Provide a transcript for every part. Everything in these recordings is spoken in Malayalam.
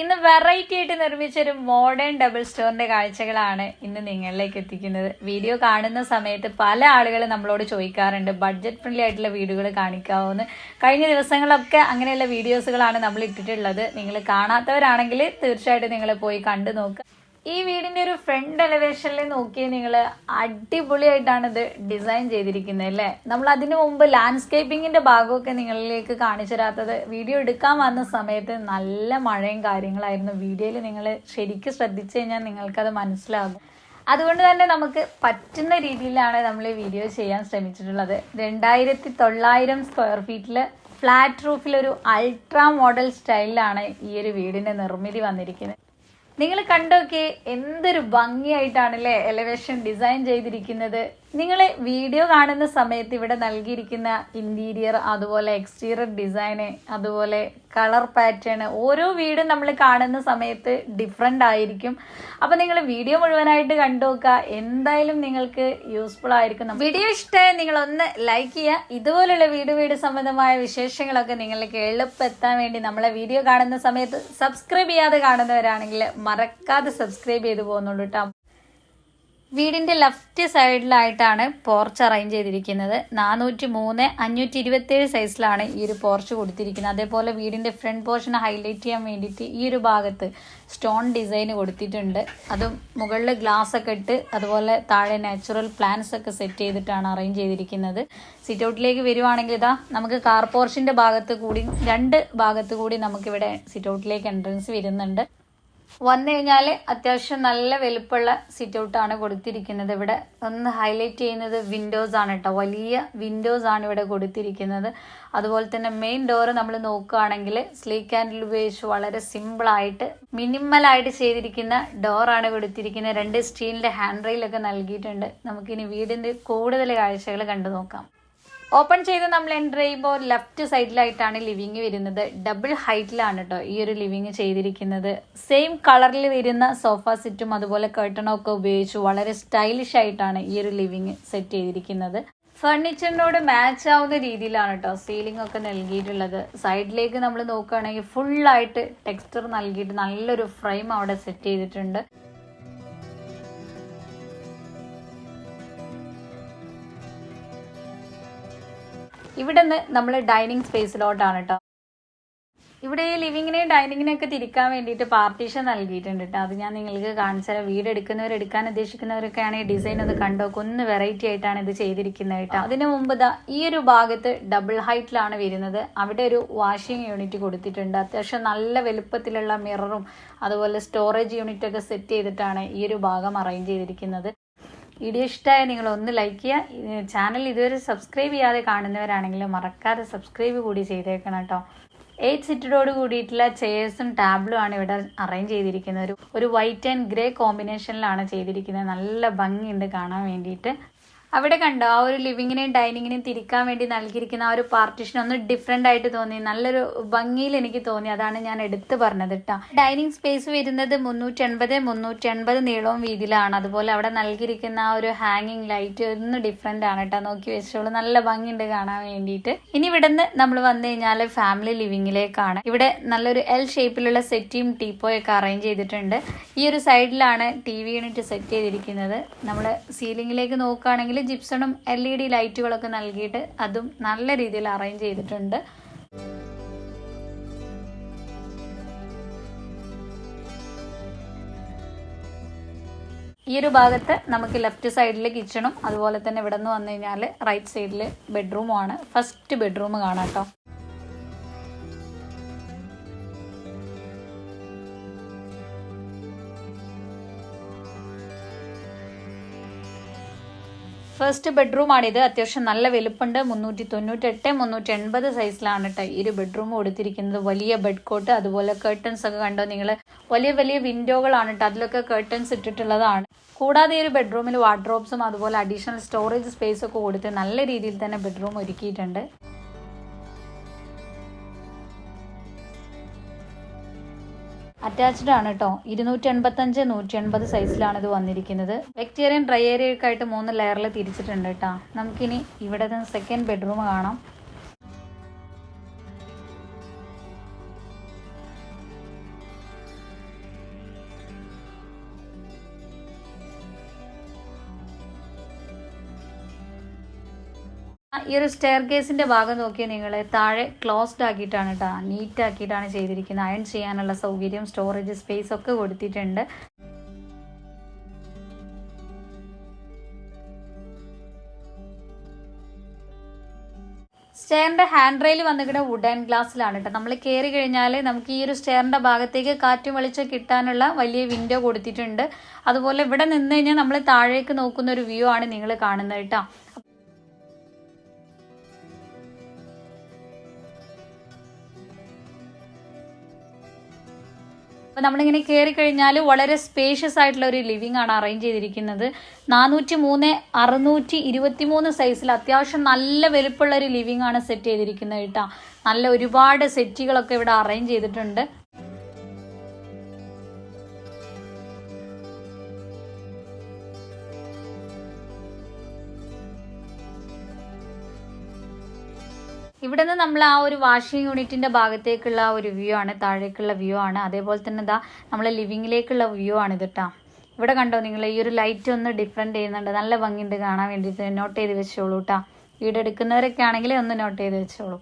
ഇന്ന് വെറൈറ്റി ആയിട്ട് നിർമ്മിച്ച ഒരു മോഡേൺ ഡബിൾ സ്റ്റോറിന്റെ കാഴ്ചകളാണ് ഇന്ന് നിങ്ങളിലേക്ക് എത്തിക്കുന്നത്. വീഡിയോ കാണുന്ന സമയത്ത് പല ആളുകൾ നമ്മളോട് ചോദിക്കാറുണ്ട് ബഡ്ജറ്റ് ഫ്രണ്ട്ലി ആയിട്ടുള്ള വീടുകൾ കാണിക്കാവുന്ന. കഴിഞ്ഞ ദിവസങ്ങളൊക്കെ അങ്ങനെയുള്ള വീഡിയോസുകളാണ് നമ്മൾ ഇട്ടിട്ടുള്ളത്. നിങ്ങൾ കാണാത്തവരാണെങ്കിൽ തീർച്ചയായിട്ടും നിങ്ങൾ പോയി കണ്ടു നോക്കുക ഈ വീടിന്റെ ഒരു ഫ്രണ്ട് എലവേഷനിൽ നോക്കി നിങ്ങൾ അടിപൊളിയായിട്ടാണ് ഇത് ഡിസൈൻ ചെയ്തിരിക്കുന്നത് അല്ലേ? നമ്മൾ അതിനു മുമ്പ് ലാൻഡ്സ്കേപ്പിങ്ങിന്റെ ഭാഗമൊക്കെ നിങ്ങളിലേക്ക് കാണിച്ചു തരാത്തത് വീഡിയോ എടുക്കാൻ വന്ന സമയത്ത് നല്ല മഴയും കാര്യങ്ങളായിരുന്നു. വീഡിയോയിൽ നിങ്ങൾ ശരിക്കും ശ്രദ്ധിച്ചു കഴിഞ്ഞാൽ നിങ്ങൾക്കത് മനസ്സിലാകും. അതുകൊണ്ട് തന്നെ നമുക്ക് പറ്റുന്ന രീതിയിലാണ് നമ്മൾ ഈ വീഡിയോ ചെയ്യാൻ ശ്രമിച്ചിട്ടുള്ളത്. രണ്ടായിരത്തി തൊള്ളായിരം സ്ക്വയർ ഫീറ്റിൽ ഫ്ലാറ്റ് റൂഫിൽ ഒരു അൾട്രാ മോഡൽ സ്റ്റൈലിലാണ് ഈ ഒരു വീടിന്റെ നിർമ്മിതി വന്നിരിക്കുന്നത്. നിങ്ങൾ കണ്ടോക്കെ എന്തൊരു ഭംഗിയായിട്ടാണ് അല്ലേ എലവേഷൻ ഡിസൈൻ ചെയ്തിരിക്കുന്നത്. നിങ്ങൾ വീഡിയോ കാണുന്ന സമയത്ത് ഇവിടെ നൽകിയിരിക്കുന്ന ഇന്റീരിയർ അതുപോലെ എക്സ്റ്റീരിയർ ഡിസൈന് അതുപോലെ കളർ പാറ്റേൺ ഓരോ വീടും നമ്മൾ കാണുന്ന സമയത്ത് ഡിഫറെന്റ് ആയിരിക്കും. അപ്പോൾ നിങ്ങൾ വീഡിയോ മുഴുവനായിട്ട് കണ്ടു നോക്കുക. എന്തായാലും നിങ്ങൾക്ക് യൂസ്ഫുൾ ആയിരിക്കും. വീഡിയോ ഇഷ്ടമായി നിങ്ങളൊന്ന് ലൈക്ക് ചെയ്യുക. ഇതുപോലുള്ള വീട് വീട് സംബന്ധമായ വിശേഷങ്ങളൊക്കെ നിങ്ങൾക്ക് എളുപ്പെത്താൻ വേണ്ടി നമ്മളെ വീഡിയോ കാണുന്ന സമയത്ത് സബ്സ്ക്രൈബ് ചെയ്യാതെ കാണുന്നവരാണെങ്കിൽ മറക്കാതെ സബ്സ്ക്രൈബ് ചെയ്തു പോകുന്നുള്ളൂ കേട്ടോ വീടിന്റെ ലെഫ്റ്റ് സൈഡിലായിട്ടാണ് പോർച്ച് അറേഞ്ച് ചെയ്തിരിക്കുന്നത്. നാനൂറ്റി മൂന്ന് അഞ്ഞൂറ്റി ഇരുപത്തേഴ് സൈസിലാണ് ഈ ഒരു പോർച്ച് കൊടുത്തിരിക്കുന്നത്. അതേപോലെ വീടിന്റെ ഫ്രണ്ട് പോർഷൻ ഹൈലൈറ്റ് ചെയ്യാൻ വേണ്ടിയിട്ട് ഈ ഒരു ഭാഗത്ത് സ്റ്റോൺ ഡിസൈൻ കൊടുത്തിട്ടുണ്ട്. അതും മുകളിൽ ഗ്ലാസ് ഒക്കെ ഇട്ട് അതുപോലെ താഴെ നാച്ചുറൽ പ്ലാന്റ്സ് ഒക്കെ സെറ്റ് ചെയ്തിട്ടാണ് അറേഞ്ച് ചെയ്തിരിക്കുന്നത്. സിറ്റ് ഔട്ടിലേക്ക് വരുവാണെങ്കിൽ ഇതാ നമുക്ക് കാർ പോർഷിന്റെ ഭാഗത്ത് കൂടി രണ്ട് ഭാഗത്ത് കൂടി നമുക്കിവിടെ സിറ്റ് ഔട്ടിലേക്ക് എൻട്രൻസ് വരുന്നുണ്ട്. വന്നു കഴിഞ്ഞാൽ അത്യാവശ്യം നല്ല വലുപ്പമുള്ള സിറ്റ് ഔട്ടാണ് കൊടുത്തിരിക്കുന്നത് ഇവിടെ. ഒന്ന് ഹൈലൈറ്റ് ചെയ്യുന്നത് വിൻഡോസ് ആണ് കേട്ടോ. വലിയ വിൻഡോസ് ആണ് ഇവിടെ കൊടുത്തിരിക്കുന്നത്. അതുപോലെ തന്നെ മെയിൻ ഡോറ് നമ്മൾ നോക്കുകയാണെങ്കിൽ സ്ലീക്ക് ആൻഡ് ഉപയോഗിച്ച് വളരെ സിമ്പിളായിട്ട് മിനിമലായിട്ട് ചെയ്തിരിക്കുന്ന ഡോറാണ് കൊടുത്തിരിക്കുന്നത്. രണ്ട് സ്റ്റീലിന്റെ ഹാൻഡ് റെയിലൊക്കെ നൽകിയിട്ടുണ്ട്. നമുക്കിനി വീടിന്റെ കൂടുതൽ കാഴ്ചകൾ കണ്ടു നോക്കാം. ഓപ്പൺ ചെയ്ത് നമ്മൾ എന്റർ ചെയ്യുമ്പോൾ ലെഫ്റ്റ് സൈഡിലായിട്ടാണ് ലിവിങ് വരുന്നത്. ഡബിൾ ഹൈറ്റിലാണ് കേട്ടോ ഈ ഒരു ലിവിങ് ചെയ്തിരിക്കുന്നത്. സെയിം കളറിൽ വരുന്ന സോഫ സെറ്റും അതുപോലെ കർട്ടണും ഒക്കെ ഉപയോഗിച്ച് വളരെ സ്റ്റൈലിഷ് ആയിട്ടാണ് ഈ ഒരു ലിവിങ് സെറ്റ് ചെയ്തിരിക്കുന്നത്. ഫർണിച്ചറിനോട് മാച്ച് ആവുന്ന രീതിയിലാണ് കേട്ടോ സീലിംഗ് ഒക്കെ നൽകിയിട്ടുള്ളത്. സൈഡിലേക്ക് നമ്മൾ നോക്കുകയാണെങ്കിൽ ഫുള്ളായിട്ട് ടെക്സ്ചർ നൽകിയിട്ട് നല്ലൊരു ഫ്രെയിം അവിടെ സെറ്റ് ചെയ്തിട്ടുണ്ട്. ഇവിടെ നിന്ന് നമ്മൾ ഡൈനിങ് സ്പേസിലോട്ടാണ് കേട്ടോ ഇവിടെ ഈ ലിവിങ്ങിനെയും ഡൈനിങ്ങിനെയും ഒക്കെ തിരിക്കാൻ വേണ്ടിയിട്ട് പാർട്ടീഷൻ നൽകിയിട്ടുണ്ട് കേട്ടോ അത് ഞാൻ നിങ്ങൾക്ക് കാണിച്ചു വീട് എടുക്കുന്നവർ എടുക്കാൻ ഉദ്ദേശിക്കുന്നവരൊക്കെ ആണെങ്കിൽ ഡിസൈൻ ഒന്ന് കണ്ടോ? ഒന്ന് വെറൈറ്റി ആയിട്ടാണ് ഇത് ചെയ്തിരിക്കുന്നത് കേട്ടോ അതിന് മുമ്പ് ദാ ഈ ഒരു ഭാഗത്ത് ഡബിൾ ഹൈറ്റിലാണ് വരുന്നത്. അവിടെ ഒരു വാഷിംഗ് യൂണിറ്റ് കൊടുത്തിട്ടുണ്ട്. അത്യാവശ്യം നല്ല വലുപ്പത്തിലുള്ള മിററും അതുപോലെ സ്റ്റോറേജ് യൂണിറ്റൊക്കെ സെറ്റ് ചെയ്തിട്ടാണ് ഈ ഒരു ഭാഗം അറേഞ്ച് ചെയ്തിരിക്കുന്നത്. വീഡിയോ ഇഷ്ടമായ നിങ്ങൾ ഒന്ന് ലൈക്ക് ചെയ്യുക ചാനൽ ഇതുവരെ സബ്സ്ക്രൈബ് ചെയ്യാതെ കാണുന്നവരാണെങ്കിൽ മറക്കാതെ സബ്സ്ക്രൈബ് കൂടി ചെയ്തേക്കണം കേട്ടോ. എയ്റ്റ് സിറ്റഡോട് കൂടിയിട്ടുള്ള ചെയേഴ്സും ടാബ്ലും ആണ് ഇവിടെ അറേഞ്ച് ചെയ്തിരിക്കുന്നത്. ഒരു വൈറ്റ് ആൻഡ് ഗ്രേ കോമ്പിനേഷനിലാണ് ചെയ്തിരിക്കുന്നത്. നല്ല ഭംഗിയുണ്ട് കാണാൻ വേണ്ടിയിട്ട്. അവിടെ കണ്ടോ ആ ഒരു ലിവിങ്ങിനെയും ഡൈനിങ്ങിനെയും തിരിക്കാൻ വേണ്ടി നൽകിയിരിക്കുന്ന ആ ഒരു പാർട്ടിഷൻ ഒന്ന് ഡിഫറെന്റ് ആയിട്ട് തോന്നി. നല്ലൊരു ഭംഗിയിൽ എനിക്ക് തോന്നി. അതാണ് ഞാൻ എടുത്തു പറഞ്ഞത് കേട്ടോ ഡൈനിങ് സ്പേസ് വരുന്നത് മുന്നൂറ്റി എൺപത് മുന്നൂറ്റി എൺപത് നീളവും വീതിയിലാണ്. അതുപോലെ അവിടെ നൽകിയിരിക്കുന്ന ആ ഒരു ഹാങ്ങിങ് ലൈറ്റ് ഒന്ന് ഡിഫറെന്റ് ആണ് കേട്ടോ നോക്കി വെച്ചോളൂ. നല്ല ഭംഗിയുണ്ട് കാണാൻ വേണ്ടിയിട്ട്. ഇനി ഇവിടുന്ന് നമ്മൾ വന്നു കഴിഞ്ഞാൽ ഫാമിലി ലിവിങ്ങിലേക്കാണ് ഇവിടെ നല്ലൊരു എൽ ഷേപ്പിലുള്ള സെറ്റിയും ടീപ്പോയൊക്കെ അറേഞ്ച് ചെയ്തിട്ടുണ്ട്. ഈ ഒരു സൈഡിലാണ് ടി വി യൂണിറ്റ് സെറ്റ് ചെയ്തിരിക്കുന്നത്. നമ്മൾ സീലിംഗിലേക്ക് നോക്കുകയാണെങ്കിൽ ജിപ്സണും എൽ ഇ ഡി ലൈറ്റുകളൊക്കെ നൽകിയിട്ട് അതും നല്ല രീതിയിൽ അറേഞ്ച് ചെയ്തിട്ടുണ്ട്. ഈ ഒരു ഭാഗത്ത് നമുക്ക് ലെഫ്റ്റ് സൈഡിൽ കിച്ചണും അതുപോലെ തന്നെ ഇവിടെ നിന്ന് വന്നു കഴിഞ്ഞാൽ റൈറ്റ് സൈഡിൽ ബെഡ്റൂമുമാണ് ഫസ്റ്റ് ബെഡ്റൂം കാണാം കേട്ടോ. ഫസ്റ്റ് ബെഡ്റൂമാണിത് അത്യാവശ്യം നല്ല വലുപ്പുണ്ട്. മുന്നൂറ്റി തൊണ്ണൂറ്റെട്ട് മുന്നൂറ്റി എൺപത് സൈസിലാണ് കേട്ടോ ഈ ഒരു ബെഡ്റൂം കൊടുത്തിരിക്കുന്നത്. വലിയ ബെഡ് കോട്ട് അതുപോലെ കേർട്ടൻസ് ഒക്കെ കണ്ടോ നിങ്ങൾ വലിയ വലിയ വിൻഡോകളാണ് കേട്ടോ അതിലൊക്കെ കേർട്ടൻസ് ഇട്ടിട്ടുള്ളതാണ്. കൂടാതെ ഈ ഒരു ബെഡ്റൂമിൽ വാർഡ്രോബ്സും അതുപോലെ അഡീഷണൽ സ്റ്റോറേജ് സ്പേസ് ഒക്കെ കൊടുത്ത് നല്ല രീതിയിൽ തന്നെ ബെഡ്റൂം ഒരുക്കിയിട്ടുണ്ട്. അറ്റാച്ച്ഡ് ആണ് കേട്ടോ ഇരുന്നൂറ്റി എൺപത്തഞ്ച് നൂറ്റി എൺപത് സൈസിലാണ് ഇത് വന്നിരിക്കുന്നത്. വെക്ടേറിയൻ ഡ്രൈ ഏരിയ ഒക്കെ ആയിട്ട് മൂന്ന് ലെയറിൽ തിരിച്ചിട്ടുണ്ട് കേട്ടോ നമുക്കിനി ഇവിടെ സെക്കൻഡ് ബെഡ്റൂം കാണാം. ഈ ഒരു സ്റ്റെയർ കേസിന്റെ ഭാഗം നോക്കിയാൽ നിങ്ങൾ താഴെ ക്ലോസ്ഡ് ആക്കിയിട്ടാണ് കേട്ടോ നീറ്റ് ആക്കിയിട്ടാണ് ചെയ്തിരിക്കുന്നത്. അയൺ ചെയ്യാനുള്ള സൗകര്യം സ്റ്റോറേജ് സ്പേസ് ഒക്കെ കൊടുത്തിട്ടുണ്ട്. സ്റ്റെയറിന്റെ ഹാൻഡ് റെയിൽ വന്നിട്ട് വുഡൻ ഗ്ലാസ്സിലാണ് കേട്ടോ നമ്മൾ കയറി കഴിഞ്ഞാൽ നമുക്ക് ഈ ഒരു സ്റ്റെയറിന്റെ ഭാഗത്തേക്ക് കാറ്റും വെളിച്ചം കിട്ടാനുള്ള വലിയ വിൻഡോ കൊടുത്തിട്ടുണ്ട്. അതുപോലെ ഇവിടെ നിന്ന് കഴിഞ്ഞാൽ നമ്മൾ താഴേക്ക് നോക്കുന്ന ഒരു വ്യൂ ആണ് നിങ്ങൾ കാണുന്നത് കേട്ടോ അപ്പോൾ നമ്മളിങ്ങനെ കയറി കഴിഞ്ഞാൽ വളരെ സ്പേഷ്യസ് ആയിട്ടുള്ള ഒരു ലിവിംഗ് ആണ് അറേഞ്ച് ചെയ്തിരിക്കുന്നത്. നാനൂറ്റി മൂന്ന് അറുന്നൂറ്റി ഇരുപത്തി മൂന്ന് സൈസിൽ അത്യാവശ്യം നല്ല വലുപ്പമുള്ള ഒരു ലിവിംഗ് ആണ് സെറ്റ് ചെയ്തിരിക്കുന്നത് കേട്ടോ. നല്ല ഒരുപാട് സെറ്റുകളൊക്കെ ഇവിടെ അറേഞ്ച് ചെയ്തിട്ടുണ്ട്. ഇവിടെ നിന്ന് നമ്മൾ ആ ഒരു വാഷിംഗ് യൂണിറ്റിന്റെ ഭാഗത്തേക്കുള്ള ഒരു വ്യൂ ആണ് താഴേക്കുള്ള വ്യൂ ആണ്. അതേപോലെ തന്നെ ഇതാ നമ്മളെ ലിവിങ്ങിലേക്കുള്ള വ്യൂ ആണ് ഇത് കേട്ടോ ഇവിടെ കണ്ടോ നിങ്ങൾ ഈ ഒരു ലൈറ്റ് ഒന്ന് ഡിഫറെന്റ് ചെയ്യുന്നുണ്ട്. നല്ല ഭംഗിയുണ്ട് കാണാൻ വേണ്ടിയിട്ട്. നോട്ട് ചെയ്ത് വെച്ചോളൂ കേട്ടോ വീട് എടുക്കുന്നവരൊക്കെ ആണെങ്കിൽ ഒന്ന് നോട്ട് ചെയ്ത് വെച്ചോളൂ.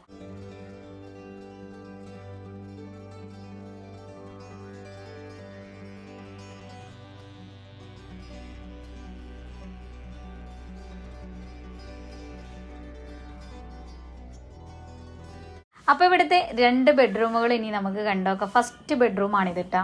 അപ്പൊ ഇവിടുത്തെ രണ്ട് ബെഡ്റൂമുകൾ ഇനി നമുക്ക് കണ്ടോക്കാം. ഫസ്റ്റ് ബെഡ്റൂം ആണ് ഇതിട്ടാ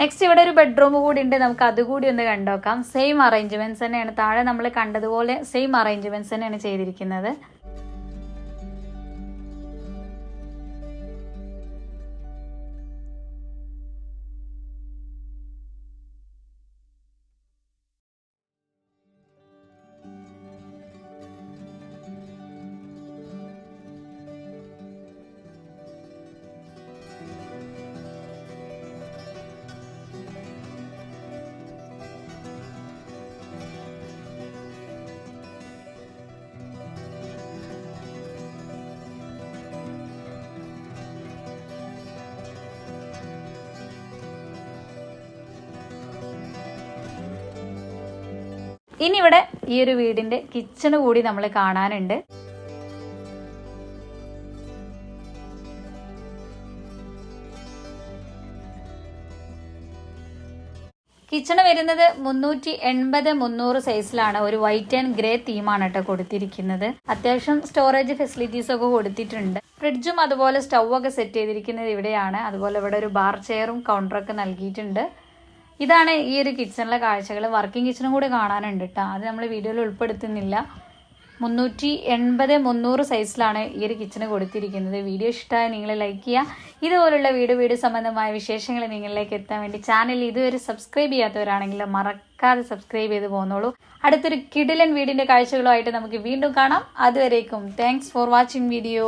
നെക്സ്റ്റ് ഇവിടെ ഒരു ബെഡ്റൂം കൂടി ഉണ്ട്. നമുക്ക് അതുകൂടി ഒന്ന് കണ്ടോക്കാം. സെയിം അറേഞ്ച്മെന്റ്സ് തന്നെയാണ്. താഴെ നമ്മൾ കണ്ടതുപോലെ സെയിം അറേഞ്ച്മെന്റ്സ് തന്നെയാണ് ചെയ്തിരിക്കുന്നത്. ഇനി ഇവിടെ ഈ ഒരു വീടിന്റെ കിച്ചണ് കൂടി നമ്മൾ കാണാനുണ്ട്. കിച്ചണ് വരുന്നത് മുന്നൂറ്റി എൺപത് മുന്നൂറ് സൈസിലാണ് ഒരു വൈറ്റ് ആൻഡ് ഗ്രേ തീമാണ് കേട്ടോ കൊടുത്തിരിക്കുന്നത്. അത്യാവശ്യം സ്റ്റോറേജ് ഫെസിലിറ്റീസ് ഒക്കെ കൊടുത്തിട്ടുണ്ട്. ഫ്രിഡ്ജും അതുപോലെ സ്റ്റൗ ഒക്കെ സെറ്റ് ചെയ്തിരിക്കുന്നത് ഇവിടെയാണ്. അതുപോലെ ഇവിടെ ഒരു ബാർ ചെയറും കൗണ്ടറൊക്കെ നൽകിയിട്ടുണ്ട്. ഇതാണ് ഈ ഒരു കിച്ചണിലെ കാഴ്ചകൾ വർക്കിംഗ് കിച്ചണും കൂടി കാണാനുണ്ട് കേട്ടോ അത് നമ്മൾ വീഡിയോയിൽ ഉൾപ്പെടുത്തുന്നില്ല. മുന്നൂറ്റി എൺപത് മുന്നൂറ് സൈസിലാണ് ഈ ഒരു കിച്ചണ് കൊടുത്തിരിക്കുന്നത്. വീഡിയോ ഇഷ്ടമായ നിങ്ങൾ ലൈക്ക് ചെയ്യുക ഇതുപോലുള്ള വീഡിയോ വീഡിയോ സംബന്ധമായ വിശേഷങ്ങൾ നിങ്ങളിലേക്ക് എത്താൻ വേണ്ടി ചാനൽ ഇതുവരെ സബ്സ്ക്രൈബ് ചെയ്യാത്തവരാണെങ്കിൽ മറക്കാതെ സബ്സ്ക്രൈബ് ചെയ്ത് പോകുന്നോളൂ അടുത്തൊരു കിടിലൻ വീടിന്റെ കാഴ്ചകളുമായിട്ട് നമുക്ക് വീണ്ടും കാണാം. അതുവരേക്കും താങ്ക്സ് ഫോർ വാച്ചിങ് വീഡിയോ